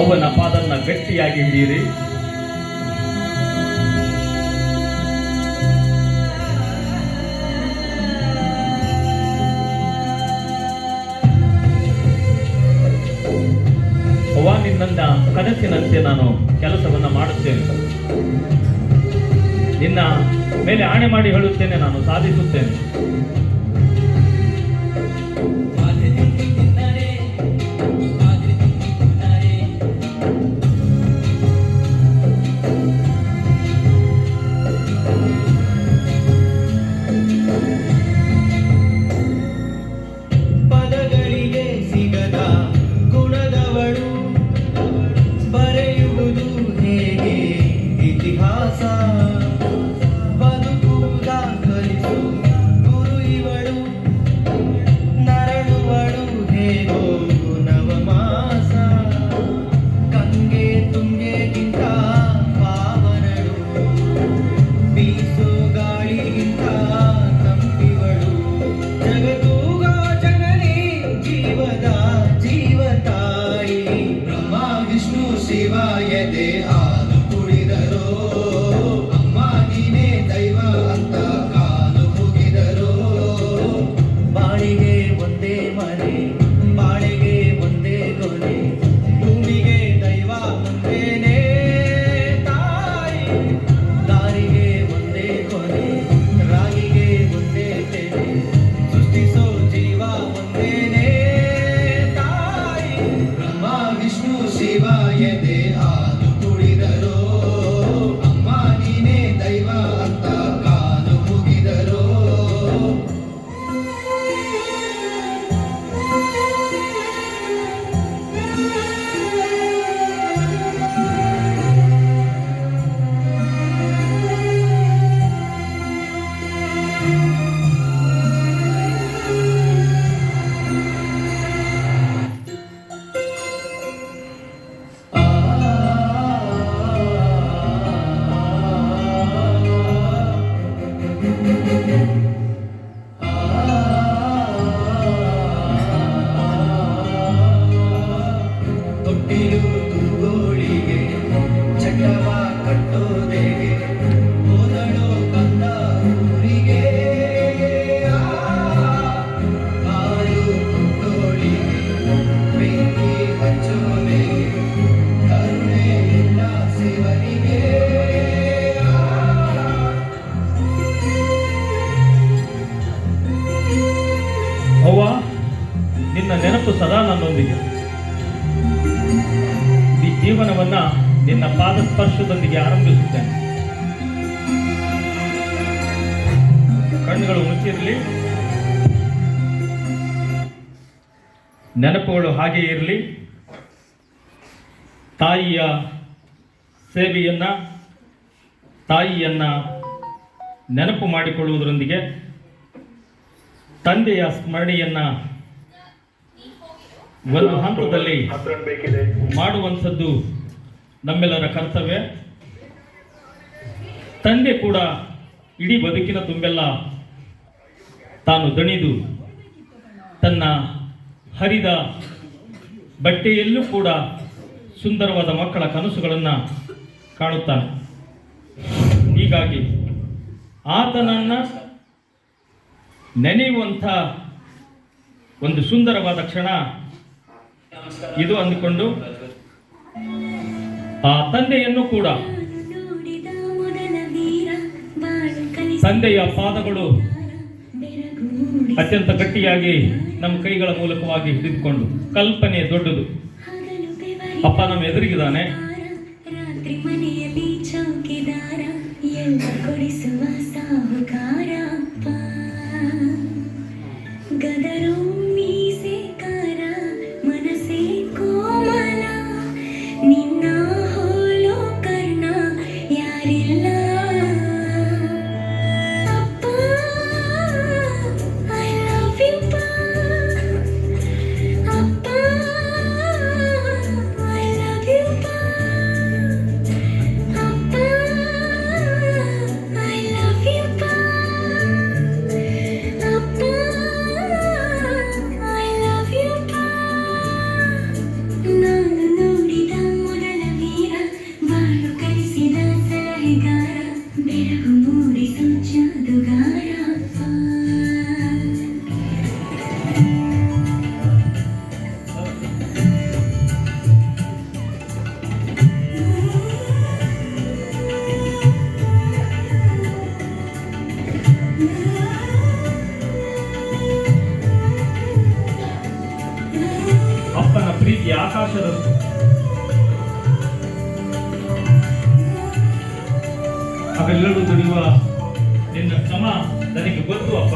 ಅವನ ಪಾದನ್ನ ಹಿಡಿಯಿರಿ ಅವ್ವ ನಿನ್ನ ಕನಸಿನಂತೆ ನಾನು ಕೆಲಸವನ್ನ ಮಾಡುತ್ತೇನೆ. ನಿನ್ನ ಮೇಲೆ ಆಣೆ ಮಾಡಿ ಹೇಳುತ್ತೇನೆ, ನಾನು ಸಾಧಿಸುತ್ತೇನೆ. शिवाय देहा ನಿನ್ನ ನೆನಪು ಸದಾ ನನ್ನೊಂದಿಗೆ. ಈ ಜೀವನವನ್ನ ನಿನ್ನ ಪಾದ ಸ್ಪರ್ಶದೊಂದಿಗೆ ಆರಂಭಿಸುತ್ತೇನೆ. ಕಣ್ಣುಗಳು ಮುಚ್ಚಿರಲಿ. ನೆನಪುಗಳು ಹಾಗೆ ಇರಲಿ. ತಾಯಿಯ ಸೇವೆಯನ್ನ ತಾಯಿಯನ್ನ ನೆನಪು ಮಾಡಿಕೊಳ್ಳುವುದರೊಂದಿಗೆ ತಂದೆಯ ಸ್ಮರಣೆಯನ್ನ ಒಂದು ಹಂತದಲ್ಲಿ ಮಾಡುವಂಥದ್ದು ನಮ್ಮೆಲ್ಲರ ಕರ್ತವ್ಯ. ತಂದೆ ಕೂಡ ಇಡೀ ಬದುಕಿನ ತುಂಬೆಲ್ಲ ತಾನು ದಣಿದು, ತನ್ನ ಹರಿದ ಬಟ್ಟೆಯಲ್ಲೂ ಕೂಡ ಸುಂದರವಾದ ಮಕ್ಕಳ ಕನಸುಗಳನ್ನು ಕಾಣುತ್ತಾನೆ. ಹೀಗಾಗಿ ಆತನನ್ನು ನೆನೆಯುವಂಥ ಒಂದು ಸುಂದರವಾದ ಕ್ಷಣ ಇದು ಅಂದುಕೊಂಡು ಆ ತಂದೆಯನ್ನು ಕೂಡ ತಂದೆಯ ಪಾದಗಳು ಅತ್ಯಂತ ಗಟ್ಟಿಯಾಗಿ ನಮ್ಮ ಕೈಗಳ ಮೂಲಕವಾಗಿ ಹಿಡಿದುಕೊಂಡು ಕಲ್ಪನೆ ದೊಡ್ಡದು. ಅಪ್ಪ ನಮ್ಮ ಎದುರಿಗಿದ್ದಾನೆ. ಆಕಾಶದಷ್ಟು ಅವೆಲ್ಲರೂ ದುಡಿಯುವ ನಿನ್ನ ಶ್ರಮ ನನಗೆ ಗೊತ್ತು ಅಪ್ಪ